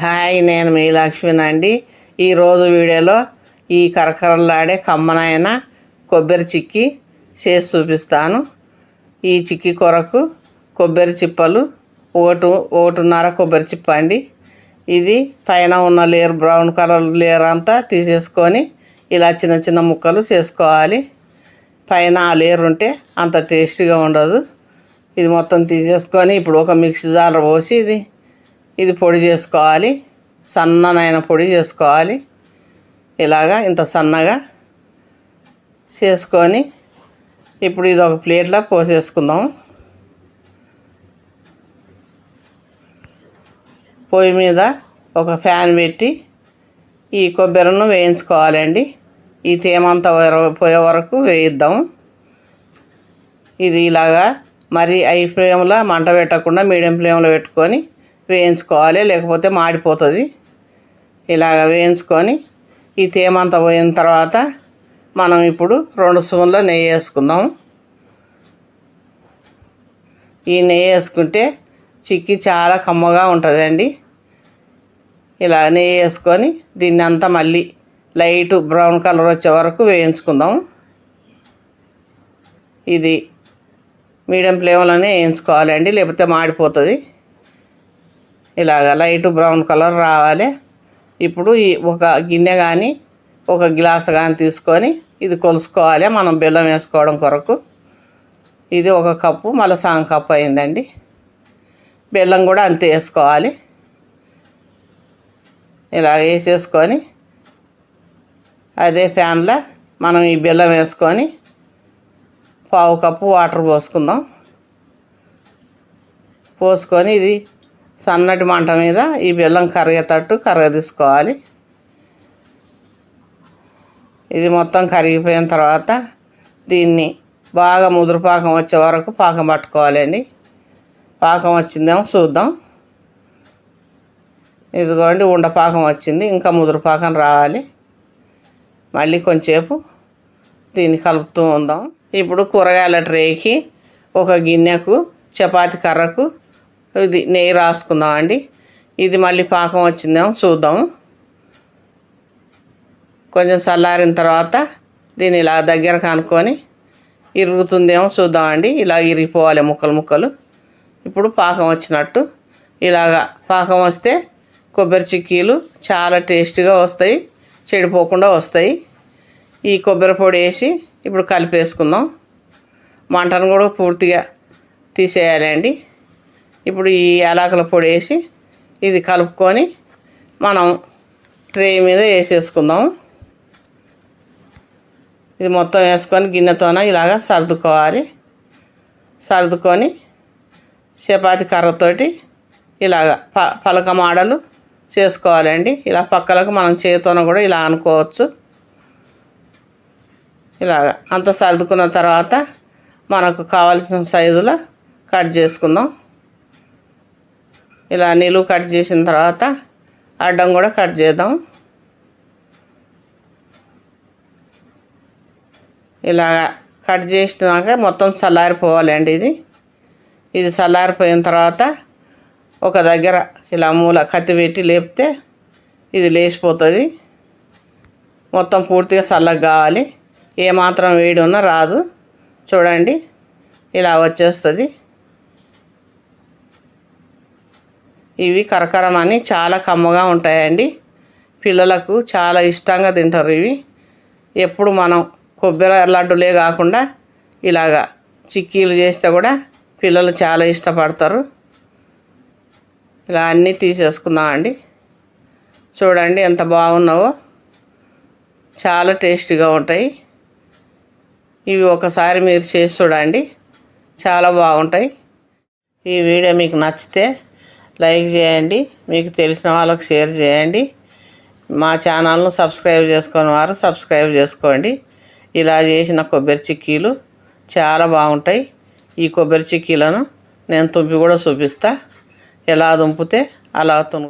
Hi నేను మీ లక్ష్మిని అండి. ఈరోజు వీడియోలో ఈ కరకరలాడే కమ్మనైన కొబ్బరి చిక్కి చేసి చూపిస్తాను. ఈ చిక్కి కొరకు కొబ్బరి చిప్పలు ఒకటి ఒకటిన్నర కొబ్బరి చిప్ప అండి. ఇది పైన ఉన్న లేయర్ బ్రౌన్ కలర్ లేయర్ అంతా తీసేసుకొని ఇలా చిన్న చిన్న ముక్కలు చేసుకోవాలి. పైన ఆ లేయర్ ఉంటే అంత టేస్టీగా ఉండదు. ఇది మొత్తం తీసేసుకొని ఇప్పుడు ఒక మిక్సీ జార్ పోసి ఇది ఇది పొడి చేసుకోవాలి. సన్ననైన పొడి చేసుకోవాలి. ఇలాగా ఇంత సన్నగా చేసుకొని ఇప్పుడు ఇది ఒక ప్లేట్లో పోసేసుకుందాం. పొయ్యి మీద ఒక ఫ్యాన్ పెట్టి ఈ కొబ్బరిను వేయించుకోవాలండి. ఈ తేమంతా పోయే వరకు వేయిద్దాం. ఇది ఇలాగా మరి ఐ ఫ్లేమ్లో మంట పెట్టకుండా మీడియం ఫ్లేమ్లో పెట్టుకొని వేయించుకోవాలి లేకపోతే మాడిపోతుంది. ఇలాగ వేయించుకొని ఈ తేమంతా పోయిన తర్వాత మనం ఇప్పుడు రెండు స్పూన్ల నెయ్యి వేసుకుందాం. ఈ నెయ్యి వేసుకుంటే చిక్కి చాలా కమ్మగా ఉంటుందండి. ఇలా నెయ్యి వేసుకొని దీన్ని అంతా మళ్ళీ లైట్ బ్రౌన్ కలర్ వచ్చే వరకు వేయించుకుందాం. ఇది మీడియం ఫ్లేమ్లోనే వేయించుకోవాలండి లేకపోతే మాడిపోతుంది. ఇలాగ లైట్ బ్రౌన్ కలర్ రావాలి. ఇప్పుడు ఈ ఒక గిన్నె కానీ ఒక గ్లాస్ కానీ తీసుకొని ఇది కొలుసుకోవాలి. మనం బెల్లం వేసుకోవడం కొరకు. ఇది ఒక కప్పు మళ్ళీ సగం కప్పు అయిందండి. బెల్లం కూడా అంతే వేసుకోవాలి. ఇలా వేసేసుకొని అదే ఫ్యాన్లో మనం ఈ బెల్లం వేసుకొని పావు కప్పు వాటర్ పోసుకుందాం. పోసుకొని ఇది సన్నటి మంట మీద ఈ బెల్లం కరిగేటట్టు కరగదీసుకోవాలి. ఇది మొత్తం కరిగిపోయిన తర్వాత దీన్ని బాగా ముదురు పాకం వచ్చే వరకు పాకం పట్టుకోవాలండి. పాకం వచ్చిందేమో చూద్దాం. ఇదిగోండి ఉండ పాకం వచ్చింది. ఇంకా ముదురు పాకం రావాలి. మళ్ళీ కొంచెంసేపు దీన్ని కలుపుతూ ఉందాం. ఇప్పుడు కూరగాయల ట్రేకి ఒక గిన్నెకు చపాతి కర్రకు ఇది నెయ్యి రాసుకుందాం అండి. ఇది మళ్ళీ పాకం వచ్చిందేమో చూద్దాం. కొంచెం చల్లారిన తర్వాత దీన్ని ఇలా దగ్గర కనుక్కొని ఇరుగుతుందేమో చూద్దామండి ఇలా ఇరిగిపోవాలి ముక్కలు ముక్కలు. ఇప్పుడు పాకం వచ్చినట్టు ఇలాగా పాకం వస్తే కొబ్బరి చిక్కీలు చాలా టేస్టీగా వస్తాయి చెడిపోకుండా వస్తాయి. ఈ కొబ్బరి పొడి వేసి ఇప్పుడు కలిపేసుకుందాం. మంటను కూడా పూర్తిగా తీసేయాలండి ఇప్పుడు ఈ యాలకుల పొడి వేసి ఇది కలుపుకొని మనం ట్రే మీద వేసేసుకుందాం. ఇది మొత్తం వేసుకొని గిన్నెతోన ఇలాగా సర్దుకోవాలి. సర్దుకొని చపాతి కర్రతోటి ఇలాగ ప పలక మాడలు చేసుకోవాలండి. ఇలా పక్కలకు మనం చేతితోన కూడా ఇలా అనుకోవచ్చు. ఇలాగ అంత సర్దుకున్న తర్వాత మనకు కావాల్సిన సైజులో కట్ చేసుకుందాం. ఇలా నిలువు కట్ చేసిన తర్వాత అడ్డం కూడా కట్ చేద్దాం. ఇలా కట్ చేసినాక మొత్తం చల్లారిపోవాలండి ఇది. ఇది చల్లారిపోయిన తర్వాత ఒక దగ్గర ఇలా మూల కత్తి పెట్టి లేపితే ఇది లేచిపోతుంది. మొత్తం పూర్తిగా చల్లగా కావాలి. ఏమాత్రం వేడి ఉన్నా రాదు. చూడండి ఇలా వచ్చేస్తుంది. ఇవి కరకరమని చాలా కమ్మగా ఉంటాయండి. పిల్లలకు చాలా ఇష్టంగా తింటారు ఇవి. ఎప్పుడు మనం కొబ్బరి లడ్డులే కాకుండా ఇలాగా చిక్కీలు చేస్తే కూడా పిల్లలు చాలా ఇష్టపడతారు. ఇలా అన్నీ తీసేసుకుందామండి. చూడండి ఎంత బాగున్నావో. చాలా టేస్టీగా ఉంటాయి. ఇవి ఒకసారి మీరు చేసి చూడండి. చాలా బాగుంటాయి. ఈ వీడియో మీకు నచ్చితే లైక్ చేయండి మీకు తెలిసిన వాళ్ళకి షేర్ చేయండి. మా ఛానల్ను సబ్స్క్రైబ్ చేసుకుని వారు సబ్స్క్రైబ్ చేసుకోండి. ఇలా చేసిన కొబ్బరి చిక్కీలు చాలా బాగుంటాయి. ఈ కొబ్బరి చిక్కీలను నేను తుంపి కూడా చూపిస్తా. ఎలా దుంపితే అలా తును